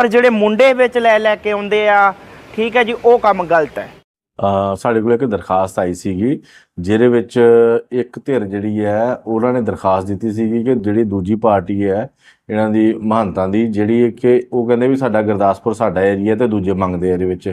ਪਰ ਜਿਹੜੇ ਮੁੰਡੇ ਵਿੱਚ ਲੈ ਲੈ ਕੇ ਆਉਂਦੇ ਆ, ਠੀਕ ਹੈ ਜੀ, ਉਹ ਕੰਮ ਗਲਤ ਹੈ। ਸਾਡੇ ਕੋਲ ਇੱਕ ਦਰਖਾਸਤ ਆਈ ਸੀਗੀ, ਜਿਹਦੇ ਵਿੱਚ ਇੱਕ ਧਿਰ ਜਿਹੜੀ ਹੈ, ਉਹਨਾਂ ਨੇ ਦਰਖਾਸਤ ਦਿੱਤੀ ਸੀਗੀ ਕਿ ਜਿਹੜੀ ਦੂਜੀ ਪਾਰਟੀ ਹੈ, ਇਹਨਾਂ ਦੀ ਮਹੰਤਾਂ ਦੀ, ਜਿਹੜੀ ਕਿ ਉਹ ਕਹਿੰਦੇ ਵੀ ਸਾਡਾ ਗੁਰਦਾਸਪੁਰ ਸਾਡਾ ਏਰੀਆ ਤੇ ਦੂਜੇ ਮੰਗਦੇ ਆ ਇਹਦੇ ਵਿੱਚ।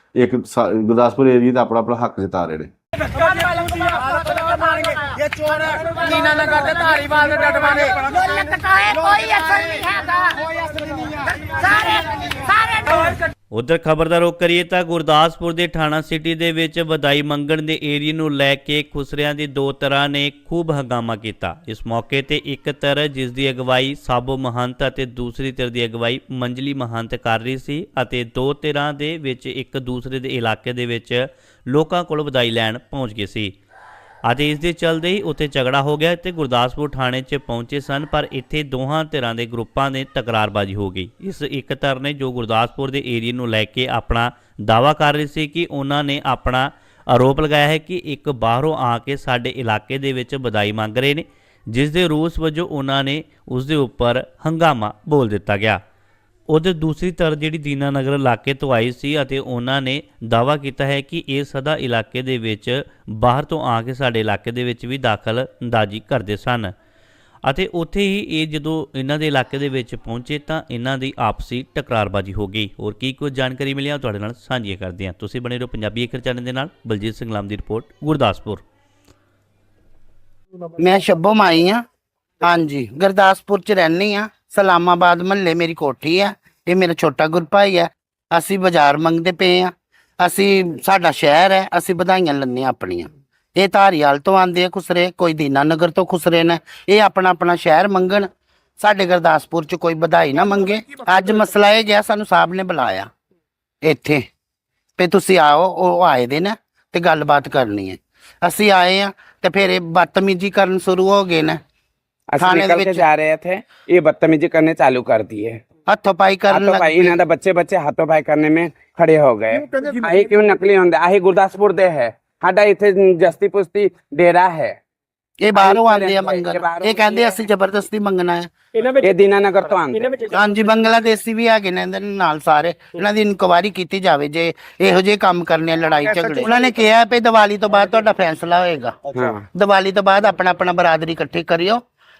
ਇੱਕ ਗੁਰਦਾਸਪੁਰ ਏਰੀਆ ਦਾ ਆਪਣਾ ਆਪਣਾ ਹੱਕ ਜਤਾ ਰਹੇ ਨੇ। ਇਹ ਚੋਰ ਹੈ ਕੀਨਾ ਨਾ ਕਰਦੇ ਧਾਰੀਵਾਲ ਦੇ ਡਟਵਾਂਗੇ ਲਟਕਾਏ ਕੋਈ ਅਸਰ ਨਹੀਂ ਹੈਗਾ। ਸਾਰੇ ਸਾਰੇ ਉਧਰ ਖਬਰਦਾਰ ਰੋਕ ਕਰੀਏ ਤਾਂ ਗੁਰਦਾਸਪੁਰ ਦੇ ਥਾਣਾ ਸਿਟੀ ਦੇ ਵਿੱਚ ਵਧਾਈ ਮੰਗਣ ਦੇ ਏਰੀਏ ਨੂੰ ਲੈ ਕੇ ਖੁਸਰਿਆਂ ਦੀ ਦੋ ਤਰ੍ਹਾਂ ਨੇ ਖੂਬ ਹੰਗਾਮਾ ਕੀਤਾ। ਇਸ ਮੌਕੇ ਤੇ ਇੱਕ ਧਿਰ ਜਿਸ ਦੀ ਅਗਵਾਈ ਸਾਬੋ ਮਹੰਤ ਅਤੇ ਦੂਸਰੀ ਧਿਰ ਦੀ ਅਗਵਾਈ ਮੰਜਲੀ ਮਹੰਤ ਕਰ ਰਹੀ ਸੀ ਅਤੇ ਦੋ ਧਿਰਾਂ ਦੇ ਵਿੱਚ ਇੱਕ ਦੂਸਰੇ ਦੇ ਇਲਾਕੇ ਦੇ ਵਿੱਚ ਲੋਕਾਂ ਕੋਲ ਵਧਾਈ ਲੈਣ ਪਹੁੰਚ ਗਏ ਸੀ। ਅਤੇ ਇਸ ਦੇ ਚੱਲਦੇ ਹੀ ਉੱਥੇ ਝਗੜਾ ਹੋ ਗਿਆ ਤੇ ਗੁਰਦਾਸਪੁਰ ਥਾਣੇ 'ਚ ਪਹੁੰਚੇ ਸਨ, ਪਰ ਇੱਥੇ ਦੋਹਾਂ ਧਿਰਾਂ ਦੇ ਗਰੁੱਪਾਂ ਦੇ ਤਕਰਾਰਬਾਜ਼ੀ ਹੋ ਗਈ। ਇਸ ਇੱਕ ਧਿਰ ਨੇ ਜੋ ਗੁਰਦਾਸਪੁਰ ਦੇ ਏਰੀਏ ਨੂੰ ਲੈ ਕੇ ਆਪਣਾ ਦਾਵਾ ਕਰ ਰਹੀ ਸੀ ਕਿ ਉਹਨਾਂ ਨੇ ਆਪਣਾ ਆਰੋਪ ਲਗਾਇਆ ਹੈ ਕਿ ਇੱਕ ਬਾਹਰੋਂ ਆ ਕੇ ਸਾਡੇ ਇਲਾਕੇ ਦੇ ਵਿੱਚ ਵਧਾਈ ਮੰਗ ਰਹੇ ਨੇ, ਜਿਸ ਦੇ ਰੋਸ ਵਜੋਂ ਉਹਨਾਂ ਨੇ ਉਸ ਦੇ ਉੱਪਰ ਹੰਗਾਮਾ ਬੋਲ ਦਿੱਤਾ ਗਿਆ। ਉਧਰ ਦੂਸਰੀ ਤਰ੍ਹਾਂ ਜਿਹੜੀ ਦੀਨਾਨਗਰ ਇਲਾਕੇ ਤੋਂ ਆਈ ਸੀ ਅਤੇ ਉਹਨਾਂ ਨੇ ਦਾਵਾ ਕੀਤਾ ਹੈ ਕਿ ਇਹ ਸਦਾ ਇਲਾਕੇ ਦੇ ਵਿੱਚ ਬਾਹਰ ਤੋਂ ਆ ਕੇ ਸਾਡੇ ਇਲਾਕੇ ਦੇ ਵਿੱਚ ਵੀ ਦਾਖਲ ਅੰਦਾਜ਼ੀ ਕਰਦੇ ਸਨ। ਅਤੇ ਉੱਥੇ ਹੀ ਇਹ ਜਦੋਂ ਇਹਨਾਂ ਦੇ ਇਲਾਕੇ ਦੇ ਵਿੱਚ ਪਹੁੰਚੇ ਤਾਂ ਇਹਨਾਂ ਦੀ ਆਪਸੀ ਟਕਰਾਰਬਾਜ਼ੀ ਹੋ ਗਈ। ਹੋਰ ਕੀ ਕੁਝ ਜਾਣਕਾਰੀ ਮਿਲੀ ਆ ਤੁਹਾਡੇ ਨਾਲ ਸਾਂਝੀ ਕਰਦੇ ਹਾਂ। ਤੁਸੀਂ ਬਣੇ ਰਹੋ ਪੰਜਾਬੀ ਅਖਰ ਚੈਨਲ ਦੇ ਨਾਲ। ਬਲਜੀਤ ਸਿੰਘ ਲਾਮ ਦੀ ਰਿਪੋਰਟ, ਗੁਰਦਾਸਪੁਰ। ਮੈਂ ਸ਼ੱਭੋ ਮਾਈ ਆ ਹਾਂਜੀ, ਗੁਰਦਾਸਪੁਰ ਚ ਰਹਿਣੀ ਆ ਸਲਾਮਾਬਾਦ ਮਹੱਲੇ ਮੇਰੀ ਕੋਠੀ ਆ। ਇਹ ਮੇਰਾ ਛੋਟਾ ਗੁਰਪਾਈ ਹੈ। ਅਸੀਂ ਬਾਜ਼ਾਰ ਮੰਗਦੇ ਪਏ ਆ ਅਸੀਂ ਸਾਡਾ ਸ਼ਹਿਰ ਹੈ। ਅਸੀਂ ਵਧਾਈਆਂ ਲੈਣੇ ਆਪਣੀਆਂ। ਇਹ ਧਾਰੀਆਲ ਤੋਂ ਆਂਦੇ ਆ ਖੁਸਰੇ ਕੋਈ ਦੀਨਾ ਨਗਰ ਤੋਂ ਖੁਸਰੇ ਨੇ। ਇਹ ਆਪਣਾ ਆਪਣਾ ਸ਼ਹਿਰ ਮੰਗਣ। ਸਾਡੇ ਗੁਰਦਾਸਪੁਰ ਚ ਕੋਈ ਵਧਾਈ ਨਾ ਮੰਗੇ। ਅੱਜ ਮਸਲਾ ਇਹ ਗਿਆ ਸਾਨੂੰ ਸਾਹਿਬ ਨੇ ਬੁਲਾਇਆ ਇੱਥੇ ਤੇ ਤੁਸੀਂ ਆਓ ਉਹ ਆਏ ਦੇ ਨਾ ਤੇ ਗੱਲਬਾਤ ਕਰਨੀ ਹੈ। ਅਸੀਂ ਆਏ ਆ ਤੇ ਫਿਰ ਇਹ ਬਦਤਮੀਜੀ ਕਰਨ ਸ਼ੁਰੂ ਹੋ ਗਏ ਨੇ। ਅਸੀਂ ਨਿਕਲ ਕੇ ਜਾ ਰਹੇ ਥੇ ਇਹ ਬਦਤਮੀਜੀ ਕਰਨੇ ਚਾਲੂ ਕਰ ਦਿਏ ਹੱਥੋਂ ਪਾਈ ਕਰਨ ਹੱਥੋਂ ਭਾਈ ਇਹਨਾਂ ਦਾ ਬੱਚੇ ਬੱਚੇ ਹੱਥੋਂ ਭਾਈ ਮੇ ਖੜੇ ਹੋ ਗਏ। ਆਹੀ ਕਿਉਂ ਨਕਲੀ ਹੁੰਦੇ? ਆਹੀ ਗੁਰਦਾਸਪੁਰ ਦੇ ਹੈ। ਸਾਡਾ ਇੱਥੇ ਜਸਤੀ ਪੁਸਤੀ ਡੇਰਾ ਹੈ। ਇਹ ਬਾਹਰੋਂ ਆਉਂਦੇ ਆ ਮੰਗਣ। ਇਹ ਕਹਿੰਦੇ ਅਸੀਂ ਜ਼ਬਰਦਸਤੀ ਮੰਗਣਾ ਹੈ। ਇਹਨਾਂ ਵਿੱਚ ਇਹ ਤੋਂ ਆਉਂਦੇ। ਹਾਂਜੀ ਬੰਗਲਾਦੇਸ਼ੀ ਵੀ ਹੈਗੇ ਨੇ ਇਹਨਾਂ ਨਾਲ ਸਾਰੇ। ਇਹਨਾਂ ਦੀ ਇਨਕੁਆਇਰੀ ਕੀਤੀ ਜਾਵੇ ਜੇ ਇਹੋ ਜਿਹੇ ਕੰਮ ਕਰਨੇ ਲੜਾਈ ਝਗੜੇ। ਉਹਨਾਂ ਨੇ ਕਿਹਾ ਵੀ ਦੀਵਾਲੀ ਤੋਂ ਬਾਅਦ ਤੁਹਾਡਾ ਫੈਸਲਾ ਹੋਏਗਾ। ਦੀਵਾਲੀ ਤੋਂ ਬਾਅਦ ਆਪਣਾ ਆਪਣਾ ਬਰਾਦਰੀ ਇਕੱਠੀ ਕਰਿਓ।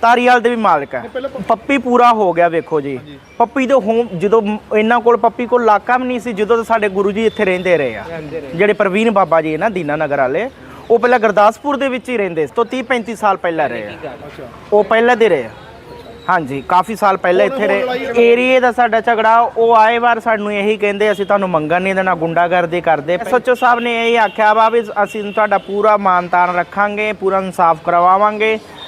ਤਾਰੀਵਾਲ ਦੇ ਵੀ ਮਾਲਕ ਹੈ। ਪੱਪੀ ਪੂਰਾ ਹੋ ਗਿਆ ਵੇਖੋ ਜੀ। ਪੱਪੀ ਦੇ ਹੋਮ ਜਦੋਂ ਇਹਨਾਂ ਕੋਲ ਪੱਪੀ ਕੋਲ ਇਲਾਕਾ ਵੀ ਨਹੀਂ ਸੀ ਜਦੋਂ ਸਾਡੇ ਗੁਰੂ ਜੀ ਇੱਥੇ ਰਹਿੰਦੇ ਰਹੇ ਆ। ਜਿਹੜੇ ਪ੍ਰਵੀਨ ਬਾਬਾ ਜੀ ਨਾ ਦੀਨਾਨਗਰ ਵਾਲੇ ਉਹ ਪਹਿਲਾਂ ਗੁਰਦਾਸਪੁਰ ਦੇ ਵਿੱਚ ਹੀ ਰਹਿੰਦੇ ਸੀ ਤੋਂ 30 35 ਸਾਲ ਪਹਿਲਾਂ ਰਹੇ ਆ। ਉਹ ਪਹਿਲਾਂ ਦੇ ਰਹੇ ਆ। ਹਾਂਜੀ ਕਾਫੀ ਸਾਲ ਪਹਿਲਾਂ ਇੱਥੇ ਰਹੇ। ਏਰੀਏ ਦਾ ਸਾਡਾ ਝਗੜਾ ਉਹ ਆਏ ਵਾਰ ਸਾਨੂੰ ਇਹੀ ਕਹਿੰਦੇ ਅਸੀਂ ਤੁਹਾਨੂੰ ਮੰਗਣ ਨਹੀਂ ਦੇਣਾ ਗੁੰਡਾਗਰਦੀ ਕਰਦੇ। ਸੱਚੋ ਸਾਹਿਬ ਨੇ ਇਹ ਆਖਿਆ ਵਾ ਵੀ ਅਸੀਂ ਤੁਹਾਡਾ ਪੂਰਾ ਮਾਨਤਾਨ ਰੱਖਾਂਗੇ ਪੂਰਾ ਇਨਸਾਫ ਕਰਵਾਵਾਂਗੇ।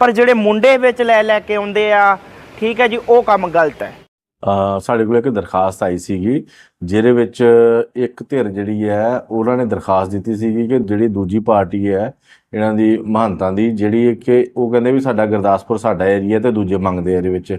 ਪਰ ਜਿਹੜੇ ਮੁੰਡੇ ਵਿੱਚ ਲੈ ਲੈ ਕੇ ਆਉਂਦੇ ਆ, ਠੀਕ ਹੈ ਜੀ, ਉਹ ਕੰਮ ਗਲਤ ਹੈ। ਸਾਡੇ ਕੋਲ ਇੱਕ ਦਰਖਾਸਤ ਆਈ ਸੀਗੀ, ਜਿਹਦੇ ਵਿੱਚ ਇੱਕ ਧਿਰ ਜਿਹੜੀ ਹੈ, ਉਹਨਾਂ ਨੇ ਦਰਖਾਸਤ ਦਿੱਤੀ ਸੀਗੀ ਕਿ ਜਿਹੜੀ ਦੂਜੀ ਪਾਰਟੀ ਹੈ, ਇਹਨਾਂ ਦੀ ਮਹੰਤਾਂ ਦੀ, ਜਿਹੜੀ ਕਿ ਉਹ ਕਹਿੰਦੇ ਵੀ ਸਾਡਾ ਗੁਰਦਾਸਪੁਰ ਸਾਡਾ ਏਰੀਆ ਤੇ ਦੂਜੇ ਮੰਗਦੇ ਆ ਇਹਦੇ ਵਿੱਚ।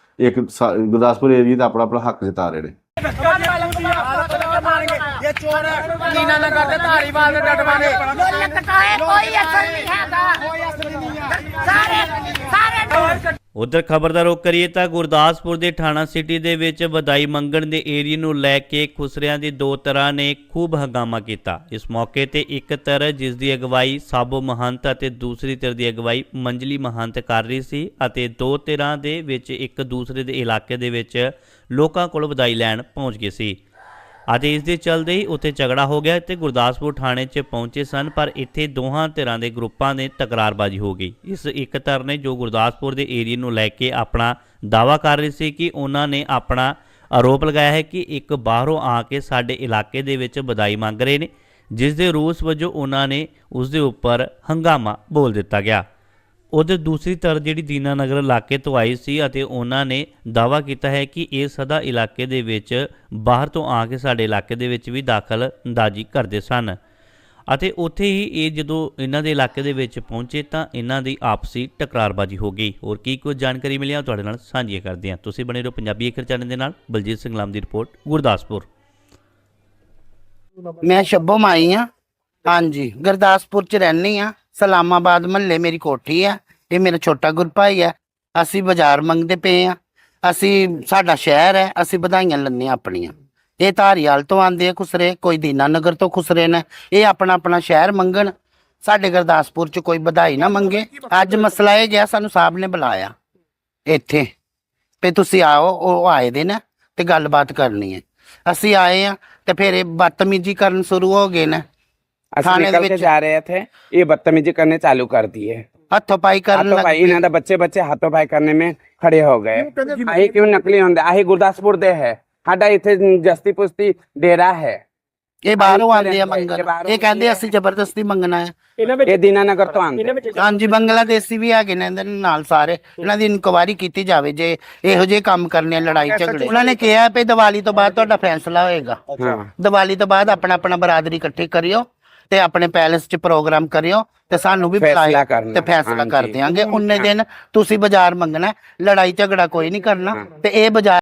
ਇੱਕ ਗੁਰਦਾਸਪੁਰ ਏਰੀਆ ਦਾ ਆਪਣਾ ਆਪਣਾ ਹੱਕ ਜਤਾ ਰਹੇ ਨੇ ਇਹ ਚੋਰ ਕੀਨਾ ਨਾ ਕਰਦੇ ਧਾਰੀਵਾਲ ਦੇ ਡਟਵਾਂਗੇ ਗੋਲੀਆਂ ਕਟਾਏ ਕੋਈ ਅਸਰ ਨਹੀਂ ਹੈਗਾ ਸਾਰੇ ਸਾਰੇ ਉਧਰ ਖਬਰ ਦਾ ਰੁਖ ਕਰੀਏ ਤਾਂ ਗੁਰਦਾਸਪੁਰ ਦੇ ਥਾਣਾ ਸਿਟੀ ਦੇ ਵਿੱਚ ਵਧਾਈ ਮੰਗਣ ਦੇ ਏਰੀਏ ਨੂੰ ਲੈ ਕੇ ਖੁਸਰਿਆਂ ਦੀ ਦੋ ਤਰ੍ਹਾਂ ਨੇ ਖੂਬ ਹੰਗਾਮਾ ਕੀਤਾ। ਇਸ ਮੌਕੇ ਤੇ ਇੱਕ ਧਿਰ ਜਿਸ ਦੀ ਅਗਵਾਈ ਸਾਬੋ ਮਹੰਤ ਅਤੇ ਦੂਸਰੀ ਧਿਰ ਦੀ ਅਗਵਾਈ ਮੰਜਲੀ ਮਹੰਤ ਕਰ ਰਹੀ ਸੀ ਅਤੇ ਦੋ ਧਿਰਾਂ ਦੇ ਵਿੱਚ ਇੱਕ ਦੂਸਰੇ ਦੇ ਇਲਾਕੇ ਦੇ ਵਿੱਚ ਲੋਕਾਂ ਕੋਲ ਵਧਾਈ ਲੈਣ ਪਹੁੰਚ ਗਏ ਸੀ। ਅਤੇ ਇਸ ਦੇ ਚਲਦੇ ਹੀ ਉੱਥੇ ਝਗੜਾ ਹੋ ਗਿਆ ਤੇ ਗੁਰਦਾਸਪੁਰ ਥਾਣੇ 'ਚ ਪਹੁੰਚੇ ਸਨ, ਪਰ ਇੱਥੇ ਦੋਹਾਂ ਧਿਰਾਂ ਦੇ ਗਰੁੱਪਾਂ ਦੇ ਤਕਰਾਰਬਾਜ਼ੀ ਹੋ ਗਈ। ਇਸ ਇੱਕ ਧਿਰ ਨੇ ਜੋ ਗੁਰਦਾਸਪੁਰ ਦੇ ਏਰੀਆ ਨੂੰ ਲੈ ਕੇ ਆਪਣਾ ਦਾਵਾ ਕਰ ਰਹੀ ਸੀ ਕਿ ਉਹਨਾਂ ਨੇ ਆਪਣਾ ਆਰੋਪ ਲਗਾਇਆ ਹੈ ਕਿ ਇੱਕ ਬਾਹਰੋਂ ਆ ਕੇ ਸਾਡੇ ਇਲਾਕੇ ਦੇ ਵਿੱਚ ਵਧਾਈ ਮੰਗ ਰਹੇ ਨੇ, ਜਿਸ ਦੇ ਰੂਸ ਵਜੋਂ ਉਹਨਾਂ ਨੇ ਉਸ ਦੇ ਉੱਪਰ ਹੰਗਾਮਾ ਬੋਲ ਦਿੱਤਾ ਗਿਆ। ਉਧਰ ਦੂਸਰੀ ਧਿਰ ਜਿਹੜੀ ਦੀਨਾ ਨਗਰ ਇਲਾਕੇ ਤੋਂ ਆਈ ਸੀ ਅਤੇ ਉਹਨਾਂ ਨੇ ਦਾਵਾ ਕੀਤਾ ਹੈ ਕਿ ਇਹ ਸਦਾ ਇਲਾਕੇ ਦੇ ਵਿੱਚ ਬਾਹਰ ਤੋਂ ਆ ਕੇ ਸਾਡੇ ਇਲਾਕੇ ਦੇ ਵਿੱਚ ਵੀ ਦਾਖਲ ਅੰਦਾਜ਼ੀ ਕਰਦੇ ਸਨ। ਅਤੇ ਉੱਥੇ ਹੀ ਇਹ ਜਦੋਂ ਇਹਨਾਂ ਦੇ ਇਲਾਕੇ ਦੇ ਵਿੱਚ ਪਹੁੰਚੇ ਤਾਂ ਇਹਨਾਂ ਦੀ ਆਪਸੀ ਟਕਰਾਰਬਾਜ਼ੀ ਹੋ ਗਈ। ਹੋਰ ਕੀ ਕੁਝ ਜਾਣਕਾਰੀ ਮਿਲਿਆ ਆ ਤੁਹਾਡੇ ਨਾਲ ਸਾਂਝੀਆਂ ਕਰਦੇ ਹਾਂ। ਤੁਸੀਂ ਬਣੇ ਰਹੋ ਪੰਜਾਬੀ ਅਖਰ ਚੈਨਲ ਦੇ ਨਾਲ। ਬਲਜੀਤ ਸਿੰਘ ਲਾਮ ਦੀ ਰਿਪੋਰਟ, ਗੁਰਦਾਸਪੁਰ। ਮੈਂ ਸ਼ੱਭੋ ਮਾਈ ਆ ਹਾਂਜੀ, ਗੁਰਦਾਸਪੁਰ ਚ ਰਹਿਣੀ ਆ ਸਲਾਮਾਬਾਦ ਮਹੱਲੇ ਮੇਰੀ ਕੋਠੀ ਆ, ਇਹ ਮੇਰਾ ਛੋਟਾ ਗੁਰਪਾਈ ਆ। ਅਸੀਂ ਬਾਜ਼ਾਰ ਮੰਗਦੇ ਪਏ ਆ, ਅਸੀਂ, ਸਾਡਾ ਸ਼ਹਿਰ ਹੈ, ਅਸੀਂ ਵਧਾਈਆਂ ਲੈਂਦੇ ਹਾਂ ਆਪਣੀਆਂ। ਇਹ ਧਾਰੀਵਾਲ ਤੋਂ ਆਂਦੇ ਆ ਖੁਸਰੇ, ਕੋਈ ਦੀਨਾ ਨਗਰ ਤੋਂ ਖੁਸਰੇ ਨੇ, ਇਹ ਆਪਣਾ ਆਪਣਾ ਸ਼ਹਿਰ ਮੰਗਣ। ਸਾਡੇ ਗੁਰਦਾਸਪੁਰ ਚ ਕੋਈ ਵਧਾਈ ਨਾ ਮੰਗੇ। ਅੱਜ ਮਸਲਾ ਇਹ ਗਿਆ, ਸਾਨੂੰ ਸਾਹਿਬ ਨੇ ਬੁਲਾਇਆ ਇੱਥੇ ਤੇ ਤੁਸੀਂ ਆਓ, ਉਹ ਆਏ ਦੇ ਨਾ ਤੇ ਗੱਲਬਾਤ ਕਰਨੀ ਹੈ। ਅਸੀਂ ਆਏ ਆ ਤੇ ਫਿਰ ਇਹ ਬਦਤਮੀਜੀ ਕਰਨ ਸ਼ੁਰੂ ਹੋ ਗਏ ਨੇ। ਅਸੀਂ थाने निकल दे के विच- जा रहे थे ये बदतमीजी करने चालू कर दिए ਹੱਥੋਂ ਪਾਈ ਕਰਨ हाथों ਲੱਗ पाई ਪਏ। इन्होंने बच्चे बच्चे हाथों पाई करने में खड़े हो गए आही क्यों नकली होंगे आही गुरदासपुर दे है ਸਾਡਾ ਇੱਥੇ ਜਸਤੀ ਪੁਸਤੀ ਡੇਰਾ ਹੈ ਇਹ ਬਾਹਰੋਂ ਆਏ ਆਉਂਦੇ ਆ ਇਹ ਮੰਗਣ ਬਾਹਰੋਂ ਇਹ ਕਹਿੰਦੇ ਆਉਂਦੇ ਅਸੀਂ ਜ਼ਬਰਦਸਤੀ ਮੰਗਣਾ ਹੈ ਇਹ ਦੀਨਾਨਗਰ ਤੋਂ ਆਉਂਦੇ ਹਾਂਜੀ ਬੰਗਲਾਦੇਸ਼ੀ ਵੀ ਹੈਗੇ ਨੇ ਇਹਦੇ ਨਾਲ ਸਾਰੇ ਇਹਨਾਂ ਦੀ ਇਨਕੁਆਇਰੀ ਕੀਤੀ ਜਾਵੇ ਜੇ ਇਹੋ ਜਿਹੇ ਕੰਮ ਕਰਨੇ ਆ ਲੜਾਈ ਝਗੜੇ ਉਹਨਾਂ ਨੇ ਕਿਹਾ ਵੀ ਦੀਵਾਲੀ ਤੋਂ ਬਾਅਦ ਤੁਹਾਡਾ ਫੈਸਲਾ ਹੋਏਗਾ ਹਾਂ ਦੀਵਾਲੀ ਤੋਂ ਬਾਅਦ ਆਪਣਾ ਆਪਣਾ ਬਰਾਦਰੀ ਇਕੱਠੀ ਕਰਿਓ ਤੇ ਆਪਣੇ ਪੈਲੇਸ 'ਚ ਪ੍ਰੋਗਰਾਮ ਕਰਿਓ ਤੇ ਸਾਨੂੰ ਵੀ ਫੈਸਲਾ ਕਰਨਾ। ਤੇ ਫੈਸਲਾ। ਕਰ ਦਿਆਂਗੇ ਉਨੇ ਦਿਨ ਤੁਸੀਂ ਬਾਜ਼ਾਰ ਮੰਗਣਾ ਲੜਾਈ ਝਗੜਾ ਕੋਈ ਨਹੀਂ ਕਰਨਾ ਤੇ ਇਹ ਬਾਜ਼ਾਰ